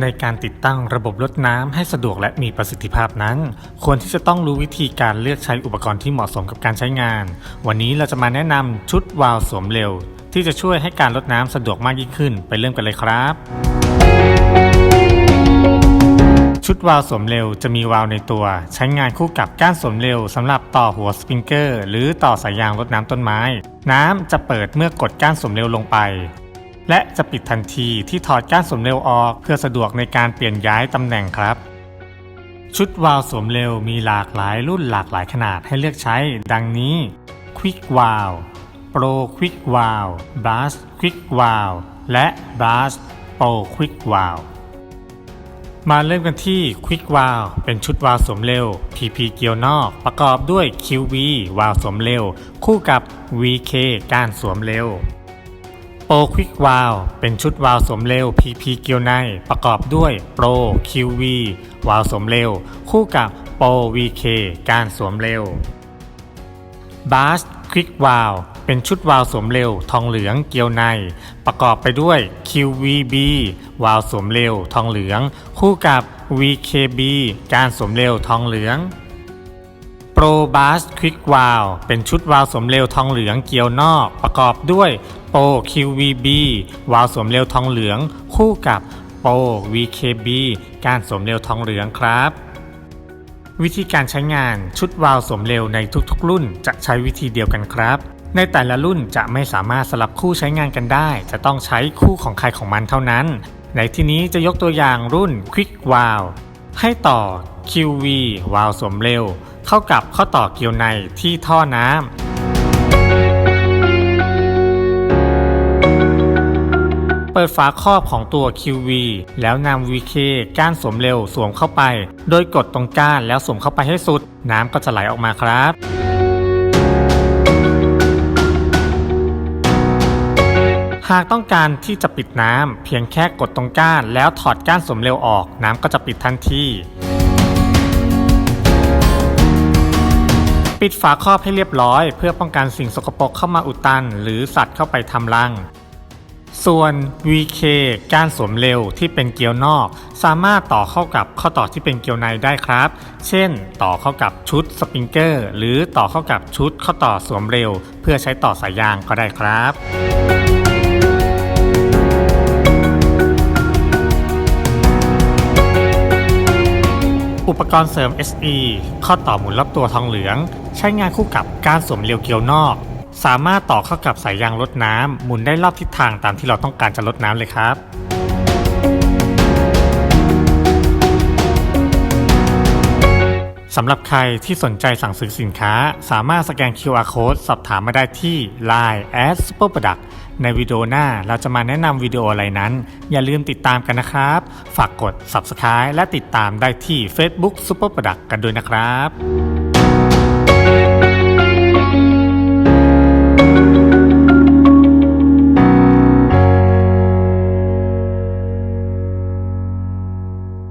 ในการติดตั้งระบบรดน้ำให้สะดวกและมีประสิทธิภาพนั้น ควรที่จะต้องรู้วิธีการเลือกใช้อุปกรณ์ที่เหมาะสมกับการใช้งาน วันนี้เราจะมาแนะนำชุดวาล์วสวมเร็ว ที่จะช่วยให้การรดน้ำสะดวกมากยิ่งขึ้น ไปเริ่มกันเลยครับ ชุดวาล์วสวมเร็วจะมีวาล์วในตัว ใช้งานคู่กับก้านสวมเร็วสำหรับต่อหัวสปริงเกอร์ หรือต่อสายยางรดน้ำต้นไม้ น้ำจะเปิดเมื่อกดก้านสวมเร็วลงไป และจะปิดทันทีที่ถอดก้านสวมเร็วออกเพื่อสะดวกในการเปลี่ยนย้ายตำแหน่งครับ ชุดวาล์วสวมเร็วมีหลากหลายรุ่นหลากหลายขนาดให้เลือกใช้ ดังนี้ Quick Valve Pro Quick Valve Blast Quick Valve และ Blast Pro Quick Valve มาเริ่มกันที่ Quick Valve เป็นชุดวาล์วสวมเร็ว PP เกียวนอก ประกอบด้วย QV วาล์วสวมเร็ว คู่กับ VK ก้านสวมเร็ว Pro Quick Valve เป็นชุดวาล์วสวมเร็ว PP เกียวในประกอบด้วย Pro QV วาล์วสวมเร็ว คู่กับ Pro VK กานสวมเร็ว Blast Quick Valve เป็นชุดวาล์วสวมเร็วทองเหลืองเกียวใน ประกอบไปด้วย QVB วาล์วสวมเร็วทองเหลือง คู่กับ VKB การสวมเร็วทองเหลือง Pro Bass Quick Valve เป็นชุดวาล์วสมเร็วทองเหลืองเกียวนอก ประกอบด้วย Pro QVB วาล์วสวมเร็วทองเหลือง คู่กับ Pro VKB การสมเร็วทองเหลืองครับ วิธีการใช้งานชุดวาล์วสมเร็วในทุกๆ รุ่นจะใช้วิธีเดียวกันครับ ในแต่ละรุ่นจะไม่สามารถสลับคู่ใช้งานกันได้ จะต้องใช้คู่ของใครของมันเท่านั้น ในที่นี้จะยกตัวอย่างรุ่น Quick Valve ให้ต่อ QV วาล์วสมเร็ว เข้ากับข้อต่อเกลียวในที่ท่อน้ำเปิดฝาครอบของตัว QV แล้วนำ VK ก้านสวมเร็วสวมเข้าไป โดยกดตรงก้านแล้วสวมเข้าไปให้สุด น้ำก็จะไหลออกมาครับ หากต้องการที่จะปิดน้ำเพียงแค่กดตรงก้านแล้วถอดก้านสวมเร็วออก น้ำก็จะปิดทันที ปิดฝาครอบให้เรียบร้อย เพื่อป้องกันสิ่งสกปรกเข้ามาอุดตัน หรือสัตว์เข้าไปทำรัง ส่วน VK กานสวมเร็วที่เป็นเกลียวนอก สามารถต่อเข้ากับข้อต่อที่เป็นเกลียวในได้ครับ เช่น ต่อเข้ากับชุดสปริงเกอร์ หรือต่อเข้ากับชุดข้อต่อสวมเร็ว เพื่อใช้ต่อสายยางก็ได้ครับ อุปกรณ์เสริม SE ข้อต่อหมุนรอบตัวทองเหลือง ใช้งานคู่กับการสวมเร็วเกลียวนอก สามารถต่อเข้ากับสายยางลดน้ำหมุนได้รอบทิศทางตามที่เราต้องการจะลดน้ำเลยครับ สำหรับใครที่สนใจสั่งซื้อสินค้า สามารถสแกน QR Code สอบถามมาได้ที่ Line at Super Product ในวิดีโอหน้าเราจะมาแนะนำวิดีโออะไรนั้น อย่าลืมติดตามกันนะครับ ฝากกด Subscribe และติดตามได้ที่ Facebook Super Product กันด้วยนะครับ